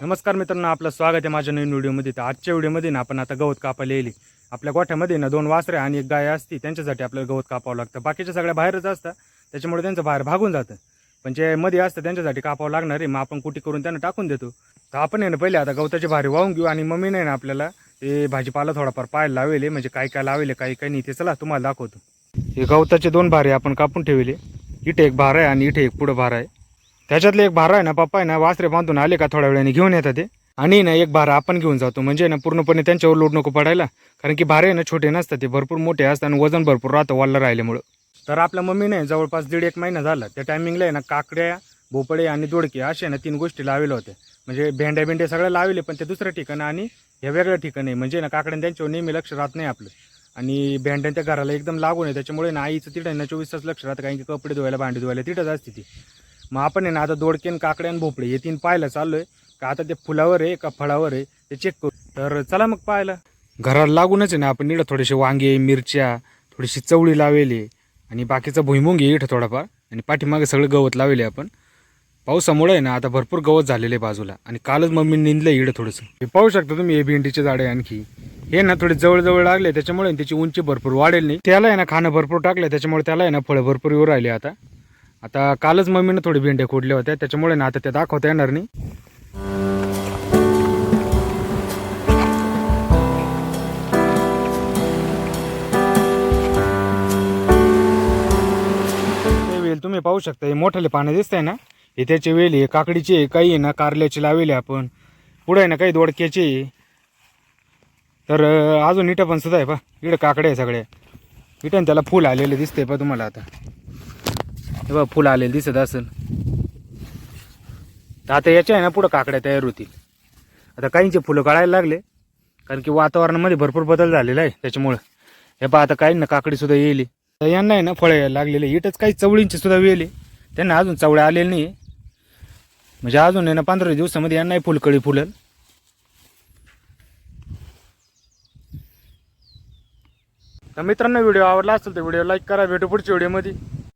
नमस्कार मित्रांनो आपलं स्वागत आहे माझ्या नवीन व्हिडिओमध्ये. तर आजच्या व्हिडिओमध्ये ना आपण आता गवत कापायला येईल. आपल्या गोठ्यामध्ये ना दोन वासरे आणि एक गाय असती त्यांच्यासाठी आपल्याला गवत कापावं लागतं. बाकीच्या सगळ्या बाहेरच असतात त्याच्यामुळे त्यांचं बाहेर भागून जातं. पण जे मध्ये असतं त्यांच्यासाठी कापावं लागणार आहे मग आपण कुटी करून त्यांना टाकून देतो. तर आपण आहे ना पहिले आता गवताची भारी वाहून घेऊ आणि मम्मी नाही ना आपल्याला ते भाजीपाला थोडाफार पाहायला लावेले म्हणजे काय काय लावेले काही काही नाही ते चला तुम्हाला दाखवतो. हे गवताचे दोन भारे आपण कापून ठेवले. इथे एक भार आहे आणि इथे एक पुढं भार आहे. त्याच्यातले एक भारा आहे ना पप्पा आहे ना वासरे बांधून आले का थोड्या वेळाने घेऊन येतात ते. आणि ना एक भारा आपण घेऊन जातो. म्हणजे ना पूर्णपणे त्यांच्यावर लोड नको पडायला. कारण की भारे आहे ना छोटे नसतात ते. भरपूर मोठे असतात आणि वजन भरपूर राहतं वाढलं राहिल्यामुळं. तर आपल्या मम्मीने जवळपास दीड एक महिना झाला. त्या टायमिंगला आहे ना काकड्या भोपळे आणि दोडके असे ना तीन गोष्टी लावलेल्या होत्या. म्हणजे भेंड्या भेंड्या सगळ्या लावले पण ते दुसऱ्या ठिकाणी आणि हे वेगळ्या ठिकाणी म्हणजे ना काकड्या त्यांच्यावर नेहमी लक्ष राहत नाही आपलं. आणि भेंड्या त्या घराला एकदम लागून आहे. त्याच्यामुळे ना आईचं तिथं ना चोवीस तास लक्ष राहतं. कारण की कपडे धुवायला भांडी धुवायला तिथंच असते ती. मग आपण आहे ना आता दोडकेन काकड्या आणि भोपळे हे तीन पाहायला चाललोय. का आता ते फुलावर आहे का फळावर आहे ते चेक करू. तर चला मग पाहायला. घराला लागूनच आहे ना आपण इकडं थोडेसे वांगे मिरच्या थोडीशी चवळी लावेली. आणि बाकीचं भुईमुंग आहे इथं थोडाफार. आणि पाठीमागे सगळं गवत लावले आपण. पावसामुळे आहे ना आता भरपूर गवत झालेलं आहे बाजूला. आणि कालच मम्मी निंदलं इकडं थोडंसं. हे पाहू शकता तुम्ही हे भेंडीचे झाडे आणखी. हे ना थोडे जवळजवळ लागले त्याच्यामुळे त्याची उंची भरपूर वाढेल नाही. त्याला आहे ना खाणं भरपूर टाकलं त्याच्यामुळे त्याला आहे ना फळं भरपूर येऊ राहिले आता. आता कालच मम्मीनं थोडी भेंड्या खोडल्या होत्या त्याच्यामुळे ना आता त्या दाखवता येणार नाही. ते वेल तुम्ही पाहू शकता हे मोठाले पानं दिसत आहे ना? हे त्याची वेल आहे काकडीची आहे, काही आहे ना कारल्याची लावेले आपण. पुढे आहे ना काही दोडक्याची आहे. तर अजून इटं पण सुद्धा आहे पा इकडे काकडे आहे सगळे इथं त्याला फुल आलेले दिसते पा तुम्हाला आता. हे बघा फुलं आलेलं दिसत असेल. तर आता याच्या आहे ना पुढं काकड्या तयार होतील. आता काहींचे फुलं काढायला लागले कारण की वातावरणामध्ये भरपूर बदल झालेला आहे त्याच्यामुळं. हे पहा आता काही ना काकडी येईल तर यांना आहे ना फळं यायला लागलेले इथंच काही चवळींची सुद्धा वेल. त्यांना अजून चवळ्या आलेल्या नाही म्हणजे अजून आहे ना पंधरा दिवसामध्ये यांनाही फुलकळी फुलेल. तर मित्रांनो व्हिडिओ आवडला असेल तर व्हिडिओ लाईक करा. भेटू पुढच्या व्हिडिओमध्ये.